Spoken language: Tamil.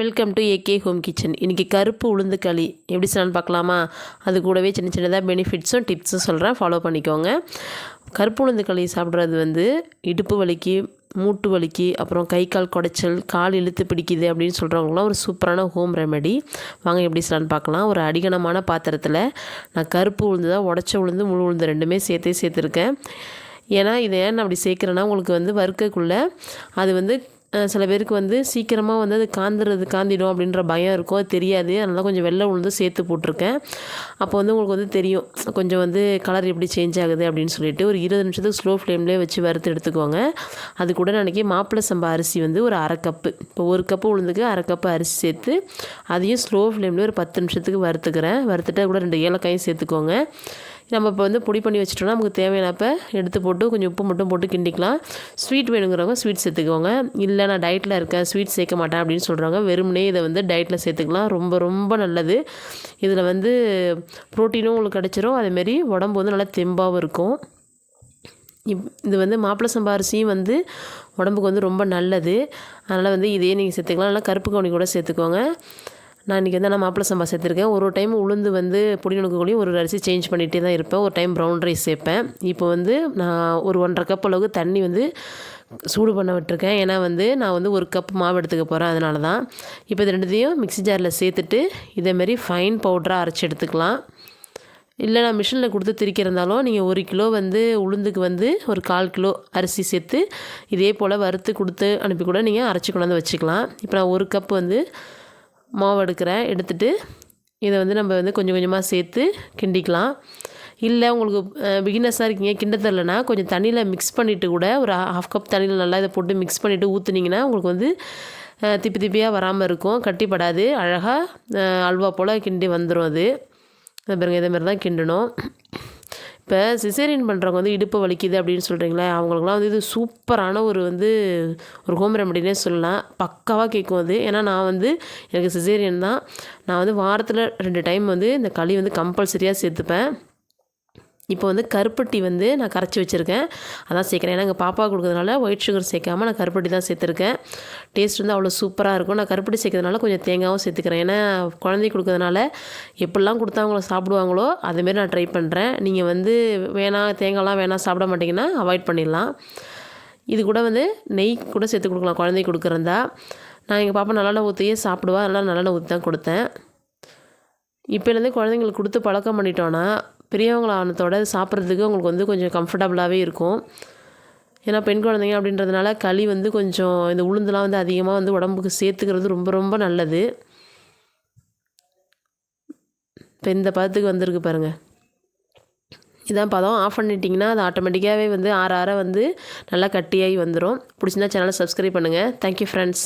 Welcome to AK home kitchen இன்றைக்கி கருப்பு உளுந்து களி. எப்படி செய்யலாம்னு பார்க்கலாமா? அது கூடவே சின்ன சின்னதாக பெனிஃபிட்ஸும் டிப்ஸும் சொல்கிறேன் ஃபாலோ பண்ணிக்கோங்க. கருப்பு உளுந்து களி சாப்பிட்றது வந்து இடுப்பு வலிக்கு மூட்டு வலிக்கு அப்புறம் கை கால் குடைச்சல் கால் இழுத்து பிடிக்குது அப்படின்னு சொல்கிறவங்களாம் ஒரு சூப்பரான ஹோம் ரெமெடி வாங்க எப்படி செய்யலான்னு பார்க்கலாம். ஒரு அடிகனமான பாத்திரத்தில் நான் கருப்பு உளுந்து தான் உடச்ச உளுந்து முழு உளுந்து ரெண்டுமே சேர்த்தே சேர்த்துருக்கேன். ஏன்னா இதை ஏன் நான் அப்படி சேர்க்குறேன்னா உங்களுக்கு வந்து வறுக்கக்குள்ளே அது வந்து சில பேருக்கு வந்து சீக்கிரமாக வந்து அது காந்துறது காந்திடும் அப்படின்ற பயம் இருக்கும். அது தெரியாது. அதனால் கொஞ்சம் வெள்ளை உளுந்து சேர்த்து போட்டிருக்கேன். அப்போ வந்து உங்களுக்கு வந்து தெரியும். கொஞ்சம் வந்து கலர் எப்படி சேஞ்ச் ஆகுது அப்படின்னு சொல்லிட்டு ஒரு இருபது நிமிஷத்துக்கு ஸ்லோ ஃப்ளேம்லேயே வச்சு வறுத்து எடுத்துக்கோங்க. அது கூட நினைக்கி மாப்பிள்ளை சம்பா அரிசி வந்து ஒரு அரை கப்பு இப்போ ஒரு கப்பு உளுந்துக்கு அரை கப்பு அரிசி சேர்த்து அதையும் ஸ்லோ ஃப்ளேம்லேயே ஒரு பத்து நிமிஷத்துக்கு வறுத்துக்கிறேன். வறுத்துட்டு கூட ரெண்டு ஏலக்காயும் சேர்த்துக்கோங்க. நம்ம இப்போ வந்து பொடி பண்ணி வச்சுட்டோம்னா நமக்கு தேவையானப்போ எடுத்து போட்டு கொஞ்சம் உப்பு மட்டும் போட்டு கிண்டிக்கலாம். ஸ்வீட் வேணுங்கிறவங்க ஸ்வீட் சேர்த்துக்கோங்க. இல்லை நான் டயட்டில் இருக்கேன் ஸ்வீட் சேர்க்க மாட்டேன் அப்படின்னு சொல்கிறாங்க வெறுமனே இதை வந்து டயட்டில் சேர்த்துக்கலாம். ரொம்ப ரொம்ப நல்லது. இதில் வந்து ப்ரோட்டீனும் உங்களுக்கு கிடச்சிரும். அதேமாரி உடம்பு வந்து நல்லா தெம்பாகவும் இருக்கும். இப் இது வந்து மாப்பிள்ளை சம்பா அரிசியும் வந்து உடம்புக்கு வந்து ரொம்ப நல்லது. அதனால் வந்து இதையே நீங்கள் சேர்த்துக்கலாம். நல்லா கருப்பு கவுனி கூட சேர்த்துக்கோங்க. நான் இன்றைக்கி வந்து நான் மாப்பிள சம்பா சேர்த்துருக்கேன். ஒரு ஒரு டைம் உளுந்து வந்து பொடி நுணுக்கக்கூடிய ஒரு அரிசி சேஞ்ச் பண்ணிகிட்டே தான் இருப்பேன். ஒரு டைம் ப்ரௌன் ரைஸ் சேர்ப்பேன். இப்போ வந்து நான் ஒரு ஒன்றரை கப் அளவுக்கு தண்ணி வந்து சூடு பண்ண விட்டுருக்கேன். ஏன்னா வந்து நான் வந்து ஒரு கப் மாவு எடுத்துக்க போகிறேன் அதனால தான் இப்போ இது ரெண்டுத்தையும் மிக்ஸி ஜாரில் சேர்த்துட்டு இதேமாரி ஃபைன் பவுட்ராக அரைச்சி எடுத்துக்கலாம். இல்லை நான் மிஷினில் கொடுத்து திரிக்கிறதாலும் நீங்கள் ஒரு கிலோ வந்து உளுந்துக்கு வந்து ஒரு கால் கிலோ அரிசி சேர்த்து இதே போல் வறுத்து கொடுத்து அனுப்பி கூட நீங்கள் அரைச்சி கொண்டாந்து வச்சுக்கலாம். இப்போ நான் ஒரு கப் வந்து மாவு எடுக்கிறேன். எடுத்துகிட்டு இதை வந்து நம்ம வந்து கொஞ்சம் கொஞ்சமாக சேர்த்து கிண்டிக்கலாம். இல்லை உங்களுக்கு பிகினஸாக இருக்கீங்க கிண்ட தெரிலனா கொஞ்சம் தண்ணியில் மிக்ஸ் பண்ணிவிட்டு கூட ஒரு ஹாஃப் கப் தண்ணியில் நல்லா இதை போட்டு மிக்ஸ் பண்ணிவிட்டு ஊற்றுனீங்கன்னா உங்களுக்கு வந்து திப்பி திப்பியாக வராமல் இருக்கும். கட்டிப்படாது. அழகாக அல்வா போல் கிண்டி வந்துடும் அது. பாருங்கள் இதேமாரி தான் கிண்டணும். இப்போ சிசேரியன் பண்ணுறவங்க வந்து இடுப்பு வலிக்குது அப்படின்னு சொல்கிறீங்களே அவங்களுக்குலாம் வந்து இது சூப்பரான ஒரு வந்து ஒரு ஹோம் ரெமடினே சொல்லலாம். பக்காவாக கேட்கும் அது. ஏன்னா நான் வந்து எனக்கு சிசேரியன் தான். நான் வந்து வாரத்தில் ரெண்டு டைம் வந்து இந்த களி வந்து கம்பல்சரியாக சேர்த்துப்பேன். இப்போ வந்து கருப்பட்டி வந்து நான் கரைச்சி வச்சுருக்கேன். அதான் சேர்க்குறேன். ஏன்னா எங்கள் பாப்பா கொடுக்குறதுனால ஒயிட் சுகர் சேர்க்காம நான் கருப்பட்டி தான் சேர்த்துருக்கேன். டேஸ்ட் வந்து அவ்வளோ சூப்பராக இருக்கும். நான் கருப்பட்டி சேர்க்கறதுனால கொஞ்சம் தேங்காயும் சேர்த்துக்கிறேன். ஏன்னா குழந்தை கொடுக்குறதுனால எப்படிலாம் கொடுத்தா அவங்கள சாப்பிடுவாங்களோ அதுமாரி நான் ட்ரை பண்ணுறேன் நீங்கள் வந்து வேணாம் தேங்காய்லாம் வேணாம் சாப்பிட மாட்டிங்கன்னா அவாய்ட் பண்ணிடலாம். இது கூட வந்து நெய் கூட சேர்த்து கொடுக்கலாம். குழந்தைக்கு கொடுக்குறதா. நான் எங்கள் பாப்பா நல்லெண்ணெய் ஊற்றியே சாப்பிடுவா. அதனால் நல்லெண்ணெய் ஊற்றி தான் கொடுத்தேன். இப்போலேருந்து குழந்தைங்களுக்கு கொடுத்து பழக்கம் பண்ணிட்டோன்னா பெரியவங்களானதோட சாப்பிட்றதுக்கு உங்களுக்கு வந்து கொஞ்சம் கம்ஃபர்டபுளாகவே இருக்கும். ஏன்னா பெண் குழந்தைங்க அப்படின்றதுனால களி வந்து கொஞ்சம் இந்த உளுந்துலாம் வந்து அதிகமாக வந்து உடம்புக்கு சேர்த்துக்கிறது ரொம்ப ரொம்ப நல்லது. இப்போ இந்த பதத்துக்கு வந்திருக்கு பாருங்கள் இதான் பதம். ஆஃப் பண்ணிட்டிங்கன்னா அது ஆட்டோமேட்டிக்காகவே வந்து ஆற ஆற வந்து நல்லா கட்டியாகி வந்துடும் பிடிச்சிருந்தா சேனலை சப்ஸ்கிரைப் பண்ணுங்கள் தேங்க்யூ ஃப்ரெண்ட்ஸ்